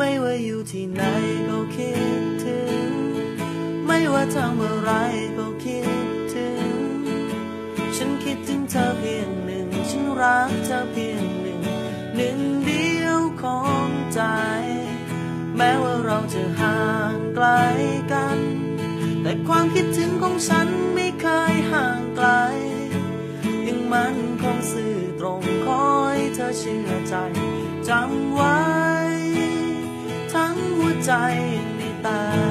ไม่ว่าอยู่ที่ไหนก็คิดถึง ไม่ว่าทำอะไรก็คิดถึง ฉันคิดถึงเธอเพียงหนึ่ง ฉันรักเธอเพียงหนึ่ง หนึ่งเดียวของใจ แม้ว่าเราจะห่างไกลกัน แต่ความคิดถึงของฉันไม่เคยห่างไกล ยังมันคงสื่อตรงคอยเธอเชื่อใจจำไว้ ใจในตา